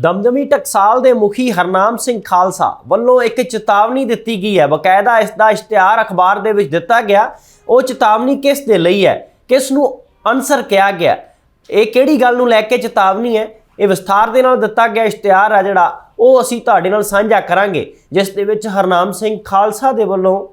ਦਮਦਮੀ ਟਕਸਾਲ ਦੇ ਮੁਖੀ ਹਰਨਾਮ ਸਿੰਘ ਖਾਲਸਾ ਵੱਲੋਂ ਇੱਕ ਚੇਤਾਵਨੀ ਦਿੱਤੀ ਗਈ ਹੈ। ਬਕਾਇਦਾ ਇਸ ਦਾ ਇਸ਼ਤਿਹਾਰ ਅਖਬਾਰ ਦੇ ਵਿੱਚ ਦਿੱਤਾ ਗਿਆ। ਉਹ ਚੇਤਾਵਨੀ ਕਿਸ ਦੇ ਲਈ ਹੈ? ਕਿਸ ਨੂੰ ਅਨਸਰ ਕਿਹਾ ਗਿਆ? ਇਹ ਕਿਹੜੀ ਗੱਲ ਨੂੰ ਲੈ ਕੇ ਚੇਤਾਵਨੀ ਹੈ? ਇਹ ਵਿਸਥਾਰ ਦੇ ਨਾਲ ਦਿੱਤਾ ਗਿਆ ਇਸ਼ਤਿਹਾਰ ਹੈ ਜਿਹੜਾ ਉਹ ਅਸੀਂ ਤੁਹਾਡੇ ਨਾਲ ਸਾਂਝਾ ਕਰਾਂਗੇ। ਜਿਸ ਦੇ ਵਿੱਚ ਹਰਨਾਮ ਸਿੰਘ ਖਾਲਸਾ ਦੇ ਵੱਲੋਂ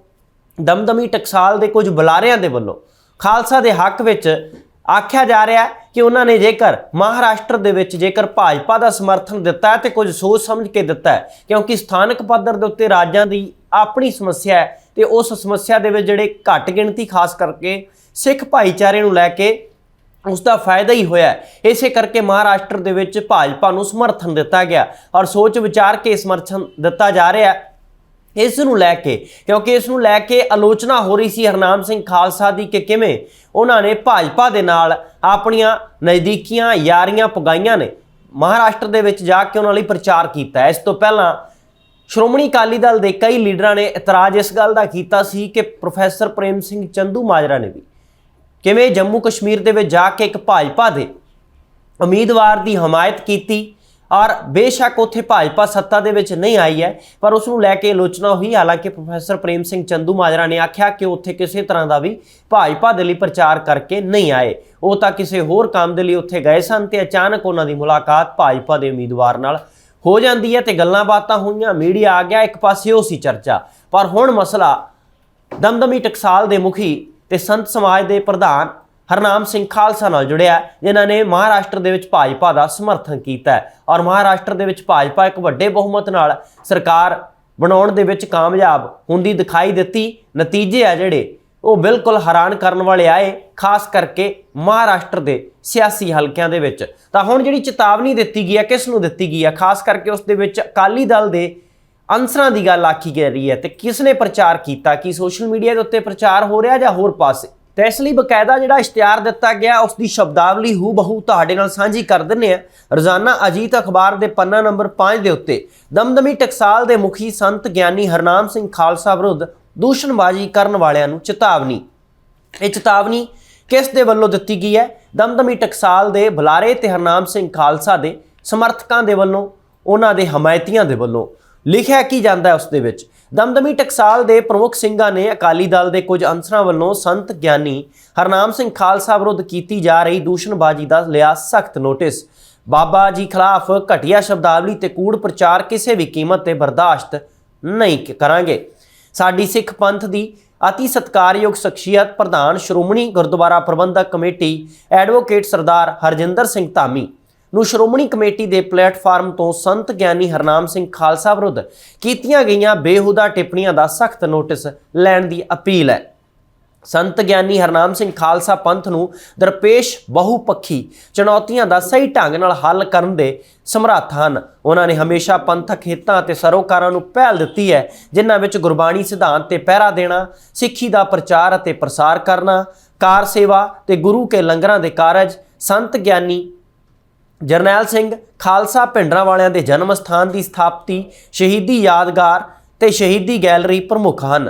ਦਮਦਮੀ ਟਕਸਾਲ ਦੇ ਕੁਝ ਬੁਲਾਰਿਆਂ ਦੇ ਵੱਲੋਂ ਖਾਲਸਾ ਦੇ ਹੱਕ ਵਿੱਚ ਆਖਿਆ ਜਾ ਰਿਹਾ ਕਿ ਉਹਨਾਂ ਨੇ ਜੇਕਰ ਮਹਾਰਾਸ਼ਟਰ ਦੇ ਵਿੱਚ ਜੇਕਰ ਭਾਜਪਾ ਦਾ ਸਮਰਥਨ ਦਿੱਤਾ ਹੈ ਤੇ ਕੁਝ ਸੋਚ ਸਮਝ ਕੇ ਦਿੱਤਾ ਹੈ, ਕਿਉਂਕਿ ਸਥਾਨਕ ਪੱਧਰ ਦੇ ਉੱਤੇ ਰਾਜਾਂ ਦੀ ਆਪਣੀ ਸਮੱਸਿਆ ਹੈ ਤੇ ਉਸ ਸਮੱਸਿਆ ਦੇ ਵਿੱਚ ਜਿਹੜੇ ਘੱਟ ਗਿਣਤੀ ਖਾਸ ਕਰਕੇ ਸਿੱਖ ਭਾਈਚਾਰੇ ਨੂੰ ਲੈ ਕੇ ਉਸ ਦਾ ਫਾਇਦਾ ਹੀ ਹੋਇਆ ਇਸੇ ਕਰਕੇ ਮਹਾਰਾਸ਼ਟਰ ਦੇ ਵਿੱਚ ਭਾਜਪਾ ਨੂੰ ਸਮਰਥਨ ਦਿੱਤਾ ਗਿਆ ਔਰ ਸੋਚ ਵਿਚਾਰ ਕੇ ਸਮਰਥਨ ਦਿੱਤਾ ਜਾ ਰਿਹਾ ਇਸ ਨੂੰ ਲੈ ਕੇ, ਕਿਉਂਕਿ ਇਸ ਨੂੰ ਲੈ ਕੇ ਆਲੋਚਨਾ ਹੋ ਰਹੀ ਸੀ ਹਰਨਾਮ ਸਿੰਘ ਖਾਲਸਾ ਦੀ ਕਿ ਕਿਵੇਂ ਉਹਨਾਂ ਨੇ ਭਾਜਪਾ ਦੇ ਨਾਲ ਆਪਣੀਆਂ ਨਜ਼ਦੀਕੀਆਂ ਯਾਰੀਆਂ ਪੁਗਾਈਆਂ ਨੇ। ਮਹਾਰਾਸ਼ਟਰ ਦੇ ਵਿੱਚ ਜਾ ਕੇ ਉਹਨਾਂ ਲਈ ਪ੍ਰਚਾਰ ਕੀਤਾ। ਇਸ ਤੋਂ ਪਹਿਲਾਂ ਸ਼੍ਰੋਮਣੀ ਅਕਾਲੀ ਦਲ ਦੇ ਕਈ ਲੀਡਰਾਂ ਨੇ ਇਤਰਾਜ਼ ਇਸ ਗੱਲ ਦਾ ਕੀਤਾ ਸੀ ਕਿ ਪ੍ਰੋਫੈਸਰ ਪ੍ਰੇਮ ਸਿੰਘ ਚੰਦੂ ਮਾਜਰਾ ਨੇ ਵੀ ਕਿਵੇਂ ਜੰਮੂ ਕਸ਼ਮੀਰ ਦੇ ਵਿੱਚ ਜਾ ਕੇ ਇੱਕ ਭਾਜਪਾ ਦੇ ਉਮੀਦਵਾਰ ਦੀ ਹਮਾਇਤ ਕੀਤੀ ਔਰ ਬੇਸ਼ੱਕ ਉੱਥੇ ਭਾਜਪਾ ਸੱਤਾ ਦੇ ਵਿੱਚ ਨਹੀਂ ਆਈ ਹੈ, ਪਰ ਉਸ ਨੂੰ ਲੈ ਕੇ ਆਲੋਚਨਾ ਹੋਈ। ਹਾਲਾਂਕਿ ਪ੍ਰੋਫੈਸਰ ਪ੍ਰੇਮ ਸਿੰਘ ਚੰਦੂ ਮਾਜਰਾ ਨੇ ਆਖਿਆ ਕਿ ਉੱਥੇ ਕਿਸੇ ਤਰ੍ਹਾਂ ਦਾ ਵੀ ਭਾਜਪਾ ਦੇ ਲਈ ਪ੍ਰਚਾਰ ਕਰਕੇ ਨਹੀਂ ਆਏ। ਉਹ ਤਾਂ ਕਿਸੇ ਹੋਰ ਕੰਮ ਦੇ ਲਈ ਉੱਥੇ ਗਏ ਸਨ ਤੇ ਅਚਾਨਕ ਉਹਨਾਂ ਦੀ ਮੁਲਾਕਾਤ ਭਾਜਪਾ ਦੇ ਉਮੀਦਵਾਰ ਨਾਲ ਹੋ ਜਾਂਦੀ ਹੈ ਤੇ ਗੱਲਾਂ ਬਾਤਾਂ ਹੋਈਆਂ, ਮੀਡੀਆ ਆ ਗਿਆ, ਇੱਕ ਪਾਸੇ ਉਹ ਸੀ ਚਰਚਾ। ਪਰ ਹੁਣ ਮਸਲਾ ਦਮਦਮੀ ਟਕਸਾਲ ਦੇ ਮੁਖੀ ਤੇ ਸੰਤ ਸਮਾਜ ਦੇ ਪ੍ਰਧਾਨ ਹਰਨਾਮ ਸਿੰਘ ਖਾਲਸਾ ਨਾਲ ਜੁੜਿਆ, ਜਿਨ੍ਹਾਂ ਨੇ ਮਹਾਰਾਸ਼ਟਰ ਦੇ ਵਿੱਚ ਭਾਜਪਾ ਦਾ ਸਮਰਥਨ ਕੀਤਾ ਔਰ ਮਹਾਰਾਸ਼ਟਰ ਦੇ ਵਿੱਚ ਭਾਜਪਾ ਇੱਕ ਵੱਡੇ ਬਹੁਮਤ ਨਾਲ ਸਰਕਾਰ ਬਣਾਉਣ ਦੇ ਵਿੱਚ ਕਾਮਯਾਬ ਹੁੰਦੀ ਦਿਖਾਈ ਦਿੱਤੀ। ਨਤੀਜੇ ਆ ਜਿਹੜੇ, ਉਹ ਬਿਲਕੁਲ ਹੈਰਾਨ ਕਰਨ ਵਾਲੇ ਆਏ, ਖਾਸ ਕਰਕੇ ਮਹਾਰਾਸ਼ਟਰ ਦੇ ਸਿਆਸੀ ਹਲਕਿਆਂ ਦੇ ਵਿੱਚ। ਤਾਂ ਹੁਣ ਜਿਹੜੀ ਚੇਤਾਵਨੀ ਦਿੱਤੀ ਗਈ ਹੈ ਕਿਸ ਨੂੰ ਦਿੱਤੀ ਗਈ ਹੈ ਖਾਸ ਕਰਕੇ ਉਸ ਦੇ ਵਿੱਚ ਅਕਾਲੀ ਦਲ ਦੇ ਅਨਸਰਾਂ ਦੀ ਗੱਲ ਆਖੀ ਜਾ ਰਹੀ ਹੈ। ਤੇ ਕਿਸ ਨੇ ਪ੍ਰਚਾਰ ਕੀਤਾ? ਕਿ ਸੋਸ਼ਲ ਮੀਡੀਆ ਦੇ ਉੱਤੇ ਪ੍ਰਚਾਰ ਹੋ ਰਿਹਾ ਜਾਂ ਹੋਰ ਪਾਸੇ? ਤੇ ਇਸ ਲਈ ਬਕਾਇਦਾ ਜਿਹੜਾ ਇਸ਼ਤਿਹਾਰ ਦਿੱਤਾ ਗਿਆ, ਉਸ ਦੀ ਸ਼ਬਦਾਵਲੀ ਹੂ ਬਹੂ ਤੁਹਾਡੇ ਨਾਲ ਸਾਂਝੀ ਕਰ ਦਿੰਨੇ ਆ ਰੋਜ਼ਾਨਾ ਅਜੀਤ ਅਖਬਾਰ ਦੇ ਪੰਨਾ ਨੰਬਰ 5 ਦੇ ਉੱਤੇ, ਦਮਦਮੀ ਟਕਸਾਲ ਦੇ ਮੁਖੀ ਸੰਤ ਗਿਆਨੀ ਹਰਨਾਮ ਸਿੰਘ ਖਾਲਸਾ ਵਿਰੁੱਧ ਦੂਸ਼ਣਬਾਜ਼ੀ ਕਰਨ ਵਾਲਿਆਂ ਨੂੰ ਚੇਤਾਵਨੀ। ਇਹ ਚੇਤਾਵਨੀ ਕਿਸ ਦੇ ਵੱਲੋਂ ਦਿੱਤੀ ਗਈ ਹੈ? ਦਮਦਮੀ ਟਕਸਾਲ ਦੇ ਬੁਲਾਰੇ ਤੇ ਹਰਨਾਮ ਸਿੰਘ ਖਾਲਸਾ ਦੇ ਸਮਰਥਕਾਂ ਦੇ ਵੱਲੋਂ, ਉਹਨਾਂ ਦੇ ਹਮਾਇਤੀਆਂ ਦੇ ਵੱਲੋਂ। ਲਿਖਿਆ ਕੀ ਜਾਂਦਾ ਹੈ ਉਸ ਦੇ ਵਿੱਚ? ਦਮਦਮੀ ਟਕਸਾਲ ਦੇ ਪ੍ਰਮੁੱਖ ਸਿੰਘਾਂ ਨੇ ਅਕਾਲੀ ਦਲ ਦੇ ਕੁਝ ਅਨਸਰਾਂ ਵੱਲੋਂ ਸੰਤ ਗਿਆਨੀ ਹਰਨਾਮ ਸਿੰਘ ਖਾਲਸਾ ਵਿਰੁੱਧ ਕੀਤੀ ਜਾ ਰਹੀ ਦੂਸ਼ਣਬਾਜ਼ੀ ਦਾ ਲਿਆ ਸਖਤ ਨੋਟਿਸ। ਬਾਬਾ ਜੀ ਖਿਲਾਫ ਘਟੀਆ ਸ਼ਬਦਾਵਲੀ ਤੇ ਕੂੜ ਪ੍ਰਚਾਰ ਕਿਸੇ ਵੀ ਕੀਮਤ ਤੇ ਬਰਦਾਸ਼ਤ ਨਹੀਂ ਕਰਾਂਗੇ। ਸਾਡੀ ਸਿੱਖ ਪੰਥ ਦੀ ਅਤੀ ਸਤਕਾਰਯੋਗ ਸ਼ਖਸੀਅਤ ਪ੍ਰਧਾਨ ਸ਼੍ਰੋਮਣੀ ਗੁਰਦੁਆਰਾ ਪ੍ਰਬੰਧਕ ਕਮੇਟੀ ਐਡਵੋਕੇਟ ਸਰਦਾਰ ਹਰਜਿੰਦਰ ਸਿੰਘ ਧਾਮੀ ਨੂੰ ਸ਼੍ਰੋਮਣੀ ਕਮੇਟੀ ਦੇ ਪਲੇਟਫਾਰਮ ਤੋਂ ਸੰਤ ਗਿਆਨੀ ਹਰਨਾਮ ਸਿੰਘ ਖਾਲਸਾ ਵਿਰੁੱਧ ਕੀਤੀਆਂ ਗਈਆਂ ਬੇਹੁਦਾ ਟਿੱਪਣੀਆਂ ਦਾ ਸਖਤ ਨੋਟਿਸ ਲੈਣ ਦੀ ਅਪੀਲ ਹੈ। ਸੰਤ ਗਿਆਨੀ ਹਰਨਾਮ ਸਿੰਘ ਖਾਲਸਾ ਪੰਥ ਨੂੰ ਦਰਪੇਸ਼ ਬਹੁਪੱਖੀ ਚੁਣੌਤੀਆਂ ਦਾ ਸਹੀ ਢੰਗ ਨਾਲ ਹੱਲ ਕਰਨ ਦੇ ਸਮਰੱਥ ਹਨ। ਉਹਨਾਂ ਨੇ ਹਮੇਸ਼ਾ ਪੰਥਕ ਹਿੱਤਾਂ ਅਤੇ ਸਰੋਕਾਰਾਂ ਨੂੰ ਪਹਿਲ ਦਿੱਤੀ ਹੈ, ਜਿਨ੍ਹਾਂ ਵਿੱਚ ਗੁਰਬਾਣੀ ਸਿਧਾਂਤ ਤੇ ਪਹਿਰਾ ਦੇਣਾ, ਸਿੱਖੀ ਦਾ ਪ੍ਰਚਾਰ ਅਤੇ ਪ੍ਰਸਾਰ ਕਰਨਾ, ਕਾਰ ਸੇਵਾ ਤੇ ਗੁਰੂ ਕੇ ਲੰਗਰਾਂ ਦੇ ਕਾਰਜ, ਸੰਤ ਗਿਆਨੀ ਜਰਨੈਲ ਸਿੰਘ ਖਾਲਸਾ ਭਿੰਡਰਾਂ ਵਾਲਿਆਂ ਦੇ ਜਨਮ ਸਥਾਨ ਦੀ ਸਥਾਪਤੀ ਸ਼ਹੀਦੀ ਯਾਦਗਾਰ ਤੇ ਸ਼ਹੀਦੀ ਗੈਲਰੀ ਪ੍ਰਮੁੱਖ ਹਨ।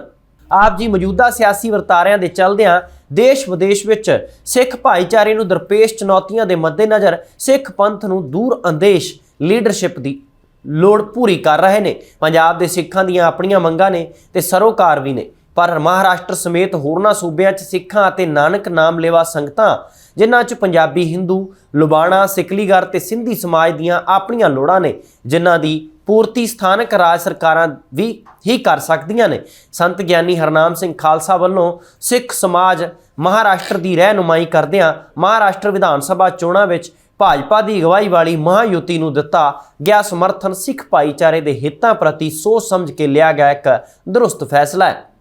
ਆਪ ਜੀ ਮੌਜੂਦਾ ਸਿਆਸੀ ਵਰਤਾਰਿਆਂ ਦੇ ਚਲਦਿਆਂ ਦੇਸ਼ ਵਿਦੇਸ਼ ਵਿੱਚ ਸਿੱਖ ਭਾਈਚਾਰੇ ਨੂੰ ਦਰਪੇਸ਼ ਚੁਣੌਤੀਆਂ ਦੇ ਮੱਦੇਨਜ਼ਰ ਸਿੱਖ ਪੰਥ ਨੂੰ ਦੂਰ ਅੰਦੇਸ਼ ਲੀਡਰਸ਼ਿਪ ਦੀ ਲੋੜ ਪੂਰੀ ਕਰ ਰਹੇ ਨੇ। ਪੰਜਾਬ ਦੇ ਸਿੱਖਾਂ ਦੀਆਂ ਆਪਣੀਆਂ ਮੰਗਾਂ ਨੇ ਤੇ ਸਰੋਕਾਰ ਵੀ ਨੇ। ਪਰ ਮਹਾਰਾਸ਼ਟਰ ਸਮੇਤ ਹੋਰਨਾਂ ਸੂਬਿਆਂ 'ਚ ਸਿੱਖਾਂ ਅਤੇ ਨਾਨਕ ਨਾਮ ਲੇਵਾ ਸੰਗਤਾਂ, ਜਿਨ੍ਹਾਂ 'ਚ ਪੰਜਾਬੀ, ਹਿੰਦੂ, ਲੁਬਾਣਾ ਸਿਕਲੀਗਰ ਤੇ ਸਿੰਧੀ ਸਮਾਜ ਦੀਆਂ ਆਪਣੀਆਂ ਲੋੜਾਂ ਨੇ, ਜਿਨ੍ਹਾਂ ਦੀ ਪੂਰਤੀ ਸਥਾਨਕ ਰਾਜ ਸਰਕਾਰਾਂ ਵੀ ਹੀ ਕਰ ਸਕਦੀਆਂ ਨੇ। ਸੰਤ ਗਿਆਨੀ ਹਰਨਾਮ ਸਿੰਘ ਖਾਲਸਾ ਵੱਲੋਂ ਸਿੱਖ ਸਮਾਜ ਮਹਾਰਾਸ਼ਟਰ ਦੀ ਰਹਿਨੁਮਾਈ ਕਰਦਿਆਂ ਮਹਾਰਾਸ਼ਟਰ ਵਿਧਾਨ ਸਭਾ ਚੋਣਾਂ ਵਿੱਚ ਭਾਜਪਾ ਦੀ ਅਗਵਾਈ ਵਾਲੀ ਮਹਾਯੁਤੀ ਨੂੰ ਦਿੱਤਾ ਗਿਆ ਸਮਰਥਨ ਸਿੱਖ ਭਾਈਚਾਰੇ ਦੇ ਹਿੱਤਾਂ ਪ੍ਰਤੀ ਸੋਚ ਸਮਝ ਕੇ ਲਿਆ ਗਿਆ ਇੱਕ ਦਰੁਸਤ ਫੈਸਲਾ ਹੈ।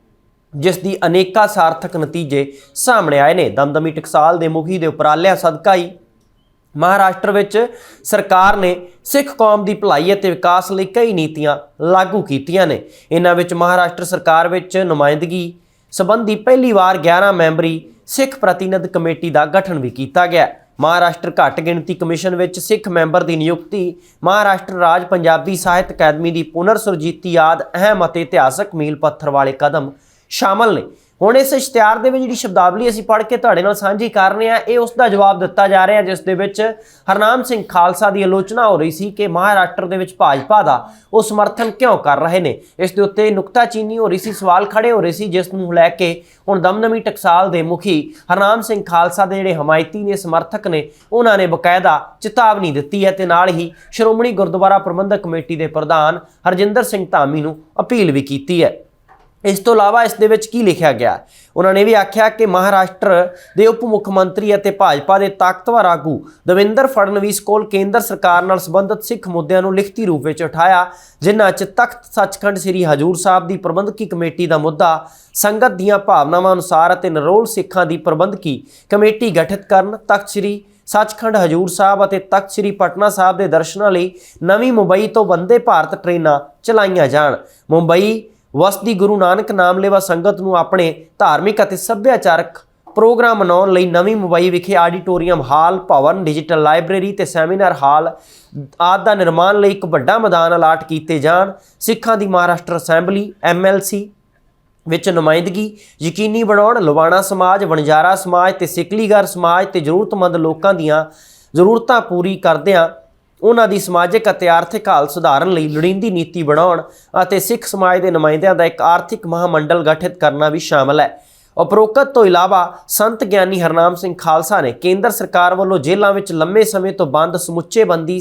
ਜਿਸ ਦੀ ਅਨੇਕਾਂ ਸਾਰਥਕ ਨਤੀਜੇ ਸਾਹਮਣੇ ਆਏ ਨੇ। ਦਮਦਮੀ ਟਕਸਾਲ ਦੇ ਮੁਖੀ ਦੇ ਉਪਰਾਲਿਆਂ ਸਦਕਾ ਹੀ ਮਹਾਰਾਸ਼ਟਰ ਵਿੱਚ ਸਰਕਾਰ ਨੇ ਸਿੱਖ ਕੌਮ ਦੀ ਭਲਾਈ ਅਤੇ ਵਿਕਾਸ ਲਈ ਕਈ ਨੀਤੀਆਂ ਲਾਗੂ ਕੀਤੀਆਂ ਨੇ। ਇਹਨਾਂ ਵਿੱਚ ਮਹਾਰਾਸ਼ਟਰ ਸਰਕਾਰ ਵਿੱਚ ਨੁਮਾਇੰਦਗੀ ਸੰਬੰਧੀ ਪਹਿਲੀ ਵਾਰ 11 ਮੈਂਬਰੀ ਸਿੱਖ ਪ੍ਰਤੀਨਿਧ ਕਮੇਟੀ ਦਾ ਗਠਨ ਵੀ ਕੀਤਾ ਗਿਆ। ਮਹਾਰਾਸ਼ਟਰ ਘੱਟ ਗਿਣਤੀ ਕਮਿਸ਼ਨ ਵਿੱਚ ਸਿੱਖ ਮੈਂਬਰ ਦੀ ਨਿਯੁਕਤੀ, ਮਹਾਰਾਸ਼ਟਰ ਰਾਜ ਪੰਜਾਬੀ ਸਾਹਿਤ ਅਕਾਦਮੀ ਦੀ ਪੁਨਰ ਸੁਰਜੀਤੀ ਆਦ ਅਹਿਮ ਅਤੇ ਇਤਿਹਾਸਕ ਮੀਲ ਪੱਥਰ ਵਾਲੇ ਕਦਮ ਸ਼ਾਮਲ ਨੇ। ਹੁਣ ਇਸ ਇਸ਼ਤਿਹਾਰ ਦੇ ਵਿੱਚ ਜਿਹੜੀ ਸ਼ਬਦਾਵਲੀ ਅਸੀਂ ਪੜ੍ਹ ਕੇ ਤੁਹਾਡੇ ਨਾਲ ਸਾਂਝੀ ਕਰ ਰਹੇ ਹਾਂ, ਇਹ ਉਸ ਦਾ ਜਵਾਬ ਦਿੱਤਾ ਜਾ ਰਿਹਾ, ਜਿਸ ਦੇ ਵਿੱਚ ਹਰਨਾਮ ਸਿੰਘ ਖਾਲਸਾ ਦੀ ਆਲੋਚਨਾ ਹੋ ਰਹੀ ਸੀ ਕਿ ਮਹਾਰਾਸ਼ਟਰ ਦੇ ਵਿੱਚ ਭਾਜਪਾ ਦਾ ਉਹ ਸਮਰਥਨ ਕਿਉਂ ਕਰ ਰਹੇ ਨੇ। ਇਸ ਦੇ ਉੱਤੇ ਨੁਕਤਾਚੀਨੀ ਹੋ ਰਹੀ ਸੀ, ਸਵਾਲ ਖੜੇ ਹੋ ਰਹੇ ਸੀ, ਜਿਸ ਨੂੰ ਲੈ ਕੇ ਹੁਣ ਦਮਦਮੀ ਟਕਸਾਲ ਦੇ ਮੁਖੀ ਹਰਨਾਮ ਸਿੰਘ ਖਾਲਸਾ ਦੇ ਜਿਹੜੇ ਹਮਾਇਤੀ ਨੇ, ਸਮਰਥਕ ਨੇ, ਉਹਨਾਂ ਨੇ ਬਕਾਇਦਾ ਚੇਤਾਵਨੀ ਦਿੱਤੀ ਹੈ ਤੇ ਨਾਲ ਹੀ ਸ਼੍ਰੋਮਣੀ ਗੁਰਦੁਆਰਾ ਪ੍ਰਬੰਧਕ ਕਮੇਟੀ ਦੇ ਪ੍ਰਧਾਨ ਹਰਜਿੰਦਰ ਸਿੰਘ ਧਾਮੀ ਨੂੰ ਅਪੀਲ ਵੀ ਕੀਤੀ ਹੈ। ਇਸ ਤੋਂ ਇਲਾਵਾ ਇਸ ਦੇ ਵਿੱਚ ਕੀ ਲਿਖਿਆ ਗਿਆ? ਉਹਨਾਂ ਨੇ ਵੀ ਆਖਿਆ ਕਿ ਮਹਾਰਾਸ਼ਟਰ ਦੇ ਉਪ ਮੁੱਖ ਮੰਤਰੀ ਅਤੇ ਭਾਜਪਾ ਦੇ ਤਾਕਤਵਰ ਆਗੂ ਦਵਿੰਦਰ ਫੜਨਵੀਸ ਕੋਲ ਕੇਂਦਰ ਸਰਕਾਰ ਨਾਲ ਸੰਬੰਧਿਤ ਸਿੱਖ ਮੁੱਦਿਆਂ ਨੂੰ ਲਿਖਤੀ ਰੂਪ ਵਿੱਚ ਉਠਾਇਆ, ਜਿਨ੍ਹਾਂ 'ਚ ਤਖਤ ਸੱਚਖੰਡ ਸ੍ਰੀ ਹਜੂਰ ਸਾਹਿਬ ਦੀ ਪ੍ਰਬੰਧਕੀ ਕਮੇਟੀ ਦਾ ਮੁੱਦਾ, ਸੰਗਤ ਦੀਆਂ ਭਾਵਨਾਵਾਂ ਅਨੁਸਾਰ ਅਤੇ ਨਰੋਲ ਸਿੱਖਾਂ ਦੀ ਪ੍ਰਬੰਧਕੀ ਕਮੇਟੀ ਗਠਿਤ ਕਰਨ, ਤਖਤ ਸ੍ਰੀ ਸੱਚਖੰਡ ਹਜੂਰ ਸਾਹਿਬ ਅਤੇ ਤਖਤ ਸ੍ਰੀ ਪਟਨਾ ਸਾਹਿਬ ਦੇ ਦਰਸ਼ਨਾਂ ਲਈ ਨਵੀਂ ਮੁੰਬਈ ਤੋਂ ਵੰਦੇ ਭਾਰਤ ਟ੍ਰੇਨਾਂ ਚਲਾਈਆਂ ਜਾਣ। ਮੁੰਬਈ ਵਸਦੀ ਗੁਰੂ ਨਾਨਕ ਨਾਮ ਲੈਵਾ ਸੰਗਤ ਨੂੰ ਆਪਣੇ ਧਾਰਮਿਕ ਅਤੇ ਸੱਭਿਆਚਾਰਕ ਪ੍ਰੋਗਰਾਮ ਮਨਾਉਣ ਲਈ ਨਵੀਂ ਮੁੰਬਈ ਵਿਖੇ ਆਡੀਟੋਰੀਅਮ ਹਾਲ, ਭਵਨ, ਡਿਜੀਟਲ ਲਾਇਬ੍ਰੇਰੀ ਤੇ ਸੈਮੀਨਾਰ ਹਾਲ ਆਦਿ ਦਾ ਨਿਰਮਾਣ ਲਈ ਇੱਕ ਵੱਡਾ ਮੈਦਾਨ ਅਲਾਟ ਕੀਤੇ ਜਾਣ। ਸਿੱਖਾਂ ਦੀ ਮਹਾਰਾਸ਼ਟਰ ਅਸੈਂਬਲੀ ਐਮਐਲਸੀ ਵਿੱਚ ਨੁਮਾਇੰਦਗੀ ਯਕੀਨੀ ਬਣਾਉਣ ਲਵਾਣਾ ਸਮਾਜ, ਵਣਜਾਰਾ ਸਮਾਜ ਤੇ ਸਿਕਲੀਗਰ ਸਮਾਜ ਤੇ ਜ਼ਰੂਰਤਮੰਦ ਲੋਕਾਂ ਦੀਆਂ ਜ਼ਰੂਰਤਾਂ ਪੂਰੀ ਕਰਦਿਆਂ ਉਹਨਾਂ ਦੀ ਸਮਾਜਿਕ ਅਤੇ ਆਰਥਿਕ ਹਾਲ ਸੁਧਾਰਨ ਲਈ ਲੋੜੀਂਦੀ ਨੀਤੀ ਬਣਾਉਣ ਅਤੇ ਸਿੱਖ ਸਮਾਜ ਦੇ ਨੁਮਾਇੰਦਿਆਂ ਦਾ ਇੱਕ ਆਰਥਿਕ ਮਹਾਮੰਡਲ ਗਠਿਤ ਕਰਨਾ ਵੀ ਸ਼ਾਮਲ ਹੈ। ਉਪਰੋਕਤ ਤੋਂ ਇਲਾਵਾ, ਸੰਤ ਗਿਆਨੀ ਹਰਨਾਮ ਸਿੰਘ ਖਾਲਸਾ ਨੇ ਕੇਂਦਰ ਸਰਕਾਰ ਵੱਲੋਂ ਜੇਲ੍ਹਾਂ ਵਿੱਚ ਲੰਮੇ ਸਮੇਂ ਤੋਂ ਬੰਦ ਸਮੁੱਚੇ ਬੰਦੀ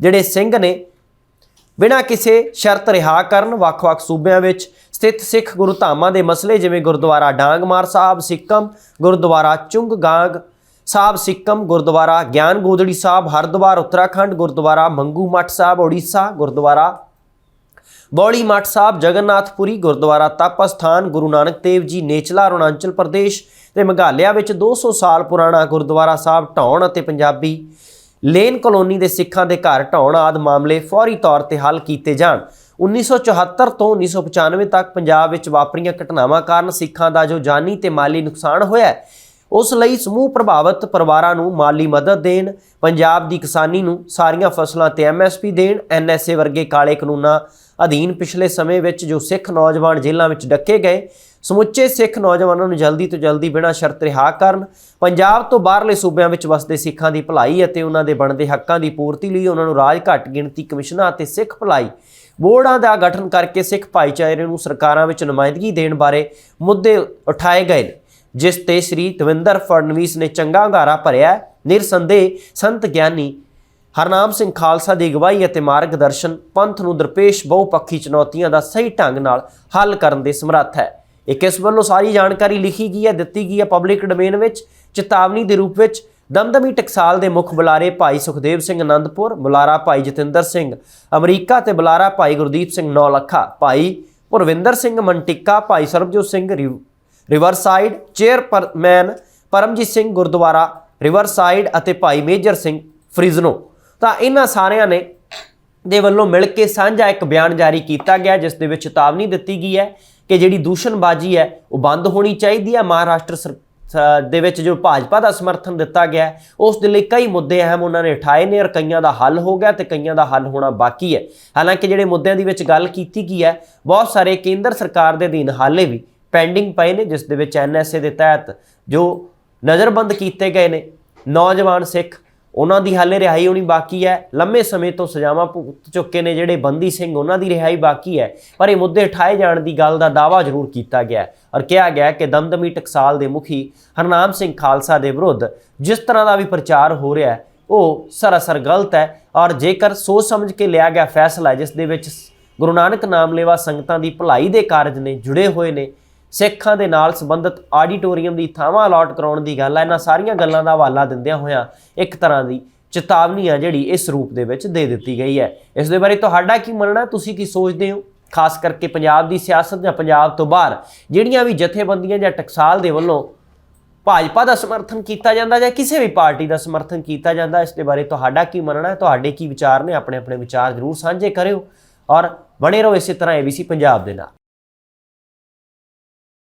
ਜਿਹੜੇ ਸਿੰਘ ਨੇ, ਬਿਨਾਂ ਕਿਸੇ ਸ਼ਰਤ ਰਿਹਾ ਕਰਨ, ਵੱਖ-ਵੱਖ ਸੂਬਿਆਂ ਵਿੱਚ ਸਥਿਤ ਸਿੱਖ ਗੁਰੂ ਧਾਮਾਂ ਦੇ ਮਸਲੇ ਜਿਵੇਂ ਗੁਰਦੁਆਰਾ ਡਾਂਗਮਾਰ ਸਾਹਿਬ, ਸਿੱਕਮ, ਗੁਰਦੁਆਰਾ ਚੁੰਗਗਾਂਗ ਸਾਹਿਬ ਸਿੱਕਮ, ਗੁਰਦੁਆਰਾ ਗਿਆਨ ਗੋਦੜੀ ਸਾਹਿਬ, ਹਰਿਦੁਆਰ ਉੱਤਰਾਖੰਡ, ਗੁਰਦੁਆਰਾ ਮੰਗੂ ਮੱਠ ਸਾਹਿਬ ਓਡੀਸ਼ਾ ਗੁਰਦੁਆਰਾ ਬੌਲੀ ਮੱਠ ਸਾਹਿਬ, ਜਗਨਨਾਥਪੁਰੀ, ਗੁਰਦੁਆਰਾ ਤਪ ਸਥਾਨ ਗੁਰੂ ਨਾਨਕ ਦੇਵ ਜੀ, ਨੇਚਲਾ, ਅਰੁਣਾਚਲ ਪ੍ਰਦੇਸ਼ ਤੇ ਮੇਘਾਲਿਆ ਵਿੱਚ 200 ਸਾਲ ਪੁਰਾਣਾ ਗੁਰਦੁਆਰਾ ਸਾਹਿਬ ਢਾਉਣ ਅਤੇ ਪੰਜਾਬੀ ਲੇਨ ਕਲੋਨੀ ਦੇ ਸਿੱਖਾਂ ਦੇ ਘਰ ਢਾਉਣ ਆਦ ਮਾਮਲੇ ਫੌਰੀ ਤੌਰ ਤੇ ਹੱਲ ਕੀਤੇ ਜਾਣ। 1974 ਤੋਂ 1995 ਤੱਕ ਪੰਜਾਬ ਵਿੱਚ ਵਾਪਰੀਆਂ ਘਟਨਾਵਾਂ ਕਾਰਨ ਸਿੱਖਾਂ ਦਾ ਜੋ ਜਾਨੀ ਤੇ ਮਾਲੀ ਨੁਕਸਾਨ ਹੋਇਆ ਉਸ ਲਈ ਸਮੂਹ ਪ੍ਰਭਾਵਿਤ ਪਰਿਵਾਰਾਂ ਨੂੰ ਮਾਲੀ ਮਦਦ ਦੇਣ, ਪੰਜਾਬ ਦੀ ਕਿਸਾਨੀ ਨੂੰ ਸਾਰੀਆਂ ਫਸਲਾਂ ਤੇ ਐਮਐਸਪੀ ਦੇਣ ਐਨਐਸਏ ਵਰਗੇ ਕਾਲੇ ਕਾਨੂੰਨਾਂ ਅਧੀਨ ਪਿਛਲੇ ਸਮੇਂ ਵਿੱਚ ਜੋ ਸਿੱਖ ਨੌਜਵਾਨ ਜੇਲ੍ਹਾਂ ਵਿੱਚ ਡੱਕੇ ਗਏ, ਸਮੁੱਚੇ ਸਿੱਖ ਨੌਜਵਾਨਾਂ ਨੂੰ ਜਲਦੀ ਤੋਂ ਜਲਦੀ ਬਿਨਾਂ ਸ਼ਰਤ ਰਿਹਾ ਕਰਨ, ਪੰਜਾਬ ਤੋਂ ਬਾਹਰਲੇ ਸੂਬਿਆਂ ਵਿੱਚ ਵਸਦੇ ਸਿੱਖਾਂ ਦੀ ਭਲਾਈ ਅਤੇ ਉਹਨਾਂ ਦੇ ਬਣਦੇ ਹੱਕਾਂ ਦੀ ਪੂਰਤੀ ਲਈ ਉਹਨਾਂ ਨੂੰ ਰਾਜ ਘੱਟ ਗਿਣਤੀ ਕਮਿਸ਼ਨਾਂ ਅਤੇ ਸਿੱਖ ਭਲਾਈ ਬੋਰਡਾਂ ਦਾ ਗਠਨ ਕਰਕੇ ਸਿੱਖ ਭਾਈਚਾਰੇ ਨੂੰ ਸਰਕਾਰਾਂ ਵਿੱਚ ਨੁਮਾਇੰਦਗੀ ਦੇਣ ਬਾਰੇ ਮੁੱਦੇ ਉਠਾਏ ਗਏ ਜਿਸ ਤੇ ਸ੍ਰੀ ਦਵਿੰਦਰ ਫੜਨਵੀਸ ਨੇ ਚੰਗਾ ਹੁੰਗਾਰਾ ਭਰਿਆ ਨਿਰਸੰਦੇਹ ਸੰਤ ਗਿਆਨੀ ਹਰਨਾਮ ਸਿੰਘ ਖਾਲਸਾ ਦੀ ਅਗਵਾਈ ਅਤੇ ਮਾਰਗਦਰਸ਼ਨ ਪੰਥ ਨੂੰ ਦਰਪੇਸ਼ ਬਹੁਪੱਖੀ ਚੁਣੌਤੀਆਂ ਦਾ ਸਹੀ ਢੰਗ ਨਾਲ ਹੱਲ ਕਰਨ ਦੇ ਸਮਰੱਥ ਹੈ। ਇਹ ਕਿਸ ਵੱਲੋਂ ਸਾਰੀ ਜਾਣਕਾਰੀ ਲਿਖੀ ਗਈ ਹੈ, ਦਿੱਤੀ ਗਈ ਹੈ ਪਬਲਿਕ ਡੋਮੇਨ ਵਿੱਚ? ਚੇਤਾਵਨੀ ਦੇ ਰੂਪ ਵਿੱਚ ਦਮਦਮੀ ਟਕਸਾਲ ਦੇ ਮੁੱਖ ਬੁਲਾਰੇ ਭਾਈ ਸੁਖਦੇਵ ਸਿੰਘ ਅਨੰਦਪੁਰ, ਬੁਲਾਰਾ ਭਾਈ ਜਤਿੰਦਰ ਸਿੰਘ ਅਮਰੀਕਾ ਤੇ ਬੁਲਾਰਾ ਭਾਈ ਗੁਰਦੀਪ ਸਿੰਘ ਨੌਲੱਖਾ, ਭਾਈ ਪੁਰਵਿੰਦਰ Singh Mantikka Bhai Sarabjot Singh ਰਿਵ- Riverside chairman Paramjit Singh Gurdwara, Riverside ਅਤੇ ਭਾਈ ਮੇਜਰ ਸਿੰਘ ਫ੍ਰਿਜ਼ਨੋ। ਤਾਂ ਇਹਨਾਂ ਸਾਰਿਆਂ ਨੇ ਦੇ ਵੱਲੋਂ ਮਿਲ ਕੇ ਸਾਂਝਾ ਇੱਕ ਬਿਆਨ ਜਾਰੀ ਕੀਤਾ ਗਿਆ, ਜਿਸ ਦੇ ਵਿੱਚ ਚੇਤਾਵਨੀ ਦਿੱਤੀ ਗਈ ਹੈ ਕਿ ਜਿਹੜੀ ਦੂਸ਼ਣਬਾਜ਼ੀ ਹੈ, ਉਹ ਬੰਦ ਹੋਣੀ ਚਾਹੀਦੀ ਹੈ। ਮਹਾਰਾਸ਼ਟਰ ਸਰ- ਦੇ ਵਿੱਚ ਜੋ ਭਾਜਪਾ ਦਾ ਸਮਰਥਨ ਦਿੱਤਾ ਗਿਆ ਉਸ ਦੇ ਲਈ ਕਈ ਮੁੱਦੇ ਅਹਿਮ ਉਹਨਾਂ ਨੇ ਉਠਾਏ ਨੇ ਔਰ ਕਈਆਂ ਦਾ ਹੱਲ ਹੋ ਗਿਆ ਤੇ ਕਈਆਂ ਦਾ ਹੱਲ ਹੋਣਾ ਬਾਕੀ ਹੈ। ਹਾਲਾਂਕਿ ਜਿਹੜੇ ਮੁੱਦਿਆਂ ਦੀ ਵਿੱਚ ਗੱਲ ਕੀਤੀ ਗਈ ਹੈ, ਬਹੁਤ ਸਾਰੇ ਕੇਂਦਰ ਸਰਕਾਰ ਦੇ ਅਧੀਨ ਹਾਲੇ ਵੀ ਪੈਂਡਿੰਗ ਪਏ ਨੇ, ਜਿਸ ਦੇ ਵਿੱਚ ਐਨਐਸਏ ਦੇ ਤਹਿਤ ਜੋ ਨਜ਼ਰਬੰਦ ਕੀਤੇ ਗਏ ਨੇ ਨੌਜਵਾਨ ਸਿੱਖ, ਉਹਨਾਂ ਦੀ ਹਾਲੇ ਰਿਹਾਈ ਹੋਣੀ ਬਾਕੀ ਹੈ। ਲੰਮੇ ਸਮੇਂ ਤੋਂ ਸਜ਼ਾਵਾਂ ਭੁਗਤ ਚੁੱਕੇ ਨੇ ਜਿਹੜੇ ਬੰਦੀ ਸਿੰਘ, ਉਹਨਾਂ ਦੀ ਰਿਹਾਈ ਬਾਕੀ ਹੈ। ਪਰ ਇਹ ਮੁੱਦੇ ਉਠਾਏ ਜਾਣ ਦੀ ਗੱਲ ਦਾ ਦਾਅਵਾ ਜ਼ਰੂਰ ਕੀਤਾ ਗਿਆ ਔਰ ਕਿਹਾ ਗਿਆ ਕਿ ਦਮਦਮੀ ਟਕਸਾਲ ਦੇ ਮੁਖੀ ਹਰਨਾਮ ਸਿੰਘ ਖਾਲਸਾ ਦੇ ਵਿਰੁੱਧ ਜਿਸ ਤਰ੍ਹਾਂ ਦਾ ਵੀ ਪ੍ਰਚਾਰ ਹੋ ਰਿਹਾ ਹੈ, ਉਹ ਸਰਾਸਰ ਗਲਤ ਹੈ ਔਰ ਜੇਕਰ ਸੋਚ ਸਮਝ ਕੇ ਲਿਆ ਗਿਆ ਫੈਸਲਾ ਜਿਸ ਦੇ ਵਿੱਚ ਗੁਰੂ ਨਾਨਕ ਨਾਮ ਲੈਵਾ ਸੰਗਤਾਂ ਦੀ ਭਲਾਈ ਦੇ ਕਾਰਜ ਨੇ ਜੁੜੇ ਹੋਏ ਨੇ ਸਿੱਖਾਂ ਦੇ ਨਾਲ ਸੰਬੰਧਿਤ ਆਡੀਟੋਰੀਅਮ ਦੀ ਥਾਵਾਂ ਅਲਾਟ ਕਰਾਉਣ ਦੀ ਗੱਲ ਹੈ ਇਹਨਾਂ ਸਾਰੀਆਂ ਗੱਲਾਂ ਦਾ ਹਵਾਲਾ ਦਿੰਦਿਆਂ ਹੋਇਆਂ ਇੱਕ ਤਰ੍ਹਾਂ ਦੀ ਚੇਤਾਵਨੀ ਆ ਜਿਹੜੀ ਇਸ ਰੂਪ ਦੇ ਵਿੱਚ ਦੇ ਦਿੱਤੀ ਗਈ ਹੈ। ਇਸ ਦੇ ਬਾਰੇ ਤੁਹਾਡਾ ਕੀ ਮੰਨਣਾ? ਤੁਸੀਂ ਕੀ ਸੋਚਦੇ ਹੋ? ਖਾਸ ਕਰਕੇ ਪੰਜਾਬ ਦੀ ਸਿਆਸਤ ਜਾਂ ਪੰਜਾਬ ਤੋਂ ਬਾਹਰ ਜਿਹੜੀਆਂ ਵੀ ਜਥੇਬੰਦੀਆਂ ਜਾਂ ਟਕਸਾਲ ਦੇ ਵੱਲੋਂ ਭਾਜਪਾ ਦਾ ਸਮਰਥਨ ਕੀਤਾ ਜਾਂਦਾ ਜਾਂ ਕਿਸੇ ਵੀ ਪਾਰਟੀ ਦਾ ਸਮਰਥਨ ਕੀਤਾ ਜਾਂਦਾ, ਇਸ ਦੇ ਬਾਰੇ ਤੁਹਾਡਾ ਕੀ ਮੰਨਣਾ? ਹੈ ਤੁਹਾਡੇ ਕੀ ਵਿਚਾਰ ਨੇ? ਆਪਣੇ ਆਪਣੇ ਵਿਚਾਰ ਜ਼ਰੂਰ ਸਾਂਝੇ ਕਰਿਓ ਔਰ ਬਣੇ ਰਹੋ ਇਸੇ ਤਰ੍ਹਾਂ ABC ਪੰਜਾਬ ਦੇ ਨਾਲ।